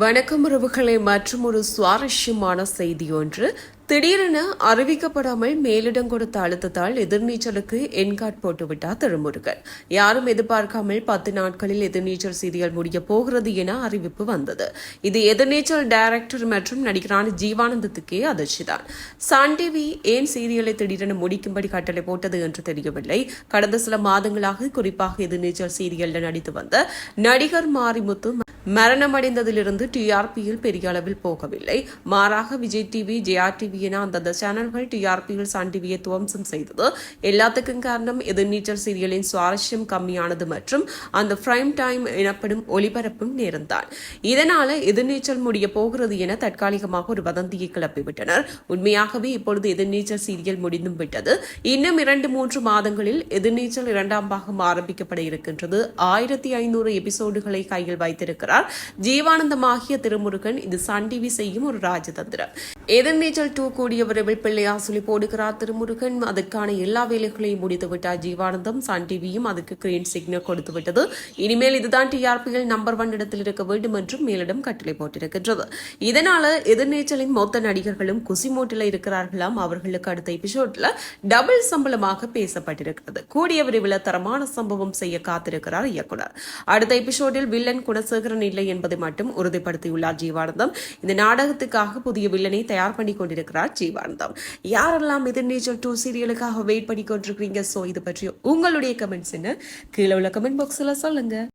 வணக்கம் உறவுகளை மற்றும் ஒரு சுவாரஸ்யமான செய்தி ஒன்று. திடீரென அறிவிக்கப்படாமல் மேலிடம் கொடுத்த அழுத்தத்தால் எதிர்நீச்சலுக்கு என்காட் போட்டுவிட்டார் திருமுருகன். யாரும் எதிர்பார்க்காமல் பத்து நாட்களில் எதிர்நீச்சல் சீரியல் முடிய போகிறது என அறிவிப்பு வந்தது. இது எதிர்நீச்சல் டைரக்டர் மற்றும் நடிகரான ஜீவானந்தத்துக்கே அதிர்ச்சிதான். சன் டிவி ஏன் சீரியலை திடீரென முடிக்கும்படி கட்டளை போட்டது என்று தெரியவில்லை. கடந்த சில மாதங்களாக குறிப்பாக எதிர்நீச்சல் சீரியலில் நடித்து வந்த நடிகர் மாரிமுத்து மரணமடைந்ததிலிருந்து டிஆர்பியில் பெரிய அளவில் போகவில்லை. மாறாக விஜய் டிவி ஜெயா டிவி என அந்தந்த சேனல்கள் டிஆர்பியில் சன் டிவியை துவம்சம் செய்தது. எல்லாத்துக்கும் காரணம் எதிர்நீச்சல் சீரியலின் சுவாரஸ்யம் கம்மியானது மற்றும் அந்த பிரைம் டைம் எனப்படும் ஒளிபரப்பும் நேர்ந்தான். இதனால எதிர்நீச்சல் முடிய போகிறது என தற்காலிகமாக ஒரு வதந்தியை கிளப்பிவிட்டனர். உண்மையாகவே இப்பொழுது எதிர்நீச்சல் சீரியல் முடிந்தும் விட்டது. இன்னும் இரண்டு மூன்று மாதங்களில் எதிர்நீச்சல் இரண்டாம் பாகம் ஆரம்பிக்கப்பட இருக்கின்றது. ஆயிரத்தி ஐநூறு எபிசோடுகளை கையில் வைத்திருக்கிறார். ஜீவானந்தமாகிய திருமுருகன் இது சன் டிவி செய்யும் ஒரு ராஜதந்திரம். எதிர்நீச்சல் டூ கூடிய விரைவில் சொல்லி போடுகிறார் திருமுருகன். அதற்கான எல்லா வேலைகளையும் முடித்து விட்டார் ஜீவானந்தம். சன் டிவியும் அதுக்கு கிரீன் சிக்னல் கொடுத்து விட்டது இனிமேல் இதுதான் டிஆர்பியில் நம்பர் ஒன் இடத்தில் இருக்க வேண்டும் என்றும் மேலிடம் கட்டளை போட்டிருக்கின்றது. இதனால எதிர்நீச்சலின் மொத்த நடிகர்களும் குசிமூட்டில் இருக்கிறார்களாம். அவர்களுக்கு அடுத்த எபிசோட்ல டபுள் சம்பளமாக பேசப்பட்டிருக்கிறது. கூடிய விரைவில் தரமான சம்பவம் செய்ய காத்திருக்கிறார் இயக்குனர். அடுத்த எபிசோடில் வில்லன் குணசேகரன் இல்லை என்பதை மட்டும் உறுதிப்படுத்தியுள்ளார் ஜீவானந்தம். இந்த நாடகத்துக்காக புதிய வில்லனை தயார் பண்ணி கொண்டிருக்கிறார் ஜீவானந்தம். யாரெல்லாம் எதிர்நீச்சல் டூ சீரியலுக்காக வெயிட் பண்ணி கொண்டிருக்கிறீங்க? சோ இது பற்றி உங்களுடைய கமெண்ட்ஸ் என்ன? கீழே உள்ள கமெண்ட் பாக்ஸில் சொல்லுங்க.